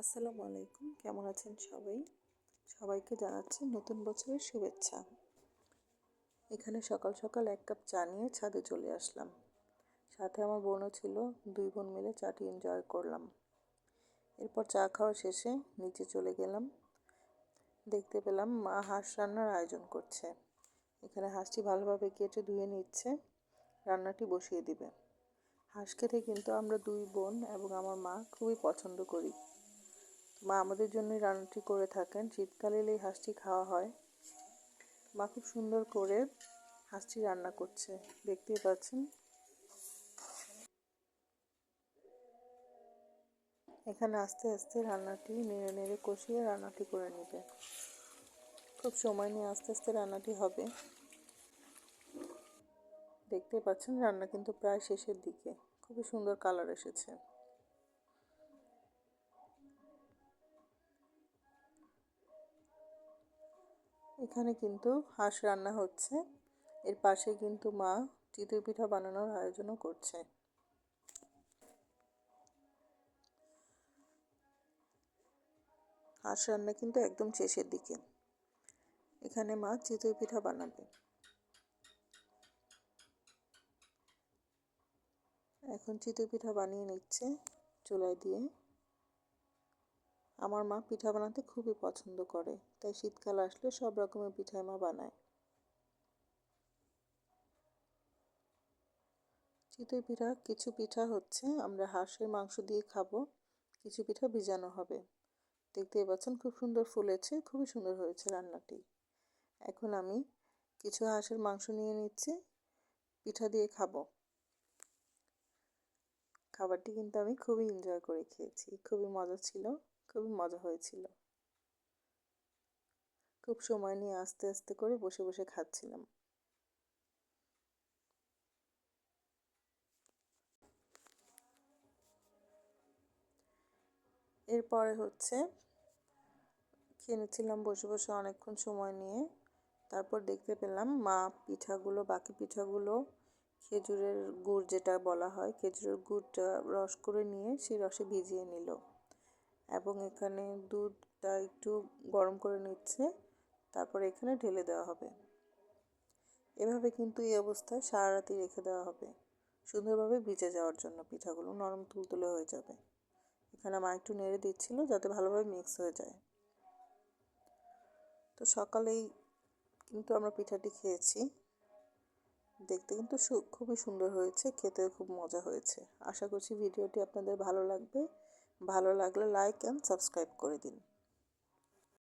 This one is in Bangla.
আসসালামু আলাইকুম। কেমন আছেন সবাই? সবাইকে জানাচ্ছি নতুন বছরের শুভেচ্ছা। এখানে সকাল সকাল এক কাপ চা নিয়ে ছাদে চলে আসলাম। সাথে আমার বোনও ছিল, দুই বোন মিলে চাটি এনজয় করলাম। এরপর চা খাওয়া শেষে নিচে চলে গেলাম। দেখতে পেলাম মা হাঁস রান্নার আয়োজন করছে। এখানে হাঁসটি ভালোভাবে কেটে ধুয়ে নিচ্ছে, রান্নাটি বসিয়ে দিবে। হাঁস খেতে কিন্তু আমরা দুই বোন এবং আমার মা খুবই পছন্দ করি। মা আমাদের জন্যই রান্নাটি করে থাকেন। শীতকালে এই হাঁসটি খাওয়া হয়। মা খুব সুন্দর করে হাঁসটি রান্না করছে। দেখতেই পাচ্ছেন। এখানে আস্তে আস্তে রান্নাটি, নেড়ে নেড়ে কষিয়ে রান্নাটি করে নেবে। খুব সময় নিয়ে আস্তে আস্তে রান্নাটি হবে। দেখতে পাচ্ছেন, রান্না কিন্তু প্রায় শেষের দিকে। খুবই সুন্দর কালার এসেছে। এখানে কিন্তু হাঁস রান্না হচ্ছে। এর পাশে কিন্তু মা চিতই পিঠা বানানোর আয়োজনও করছে। হাঁস রান্না কিন্তু একদম শেষের দিকে। এখানে মা চিতই পিঠা বানাবে। এখন চিতই পিঠা বানিয়ে নিচ্ছে চুলায় দিয়ে। আমার মা পিঠা বানাতে খুবই পছন্দ করে, তাই শীতকাল আসলে সব রকমের পিঠাই মা বানায়। চিতই পিঠা, কিছু পিঠা হচ্ছে, আমরা হাঁসের মাংস দিয়ে খাব, কিছু পিঠা ভিজানো হবে। দেখতেই পাচ্ছেন খুব সুন্দর ফুলেছে, খুবই সুন্দর হয়েছে রান্নাটি। এখন আমি কিছু হাঁসের মাংস নিয়ে নিচ্ছি, পিঠা দিয়ে খাব। খাবারটি কিন্তু আমি খুবই এনজয় করে খেয়েছি, খুবই মজা ছিল। খুবই মজা হয়েছিল। খুব সময় নিয়ে আস্তে আস্তে করে বসে বসে খাচ্ছিলাম। এরপরে হচ্ছে কিনেছিলাম বসে বসে অনেকক্ষণ সময় নিয়ে। তারপর দেখতে পেলাম মা পিঠাগুলো, বাকি পিঠাগুলো খেজুরের গুড় যেটা বলা হয়, খেজুরের গুড়টা রস করে নিয়ে সেই রসে ভিজিয়ে নিল। এবং এখানে দুধটা একটু গরম করে নিচ্ছে, তারপর এখানে ঢেলে দেওয়া হবে। এভাবে কিন্তু এই অবস্থায় সারা রাতি রেখে দেওয়া হবে। সুন্দরভাবে ভিজে যাওয়ার জন্য পিঠাগুলো নরম তুলতুলে হয়ে যাবে। এখানে মা একটু নেড়ে দিচ্ছিল যাতে ভালোভাবে মিক্স হয়ে যায়। তো সকালেই কিন্তু আমরা পিঠাটি খেয়েছি। দেখতে কিন্তু খুবই সুন্দর হয়েছে, খেতেও খুব মজা হয়েছে। আশা করছি ভিডিওটি আপনাদের ভালো লাগবে। ভালো লাগলে লাইক অ্যান্ড সাবস্ক্রাইব করে দিন।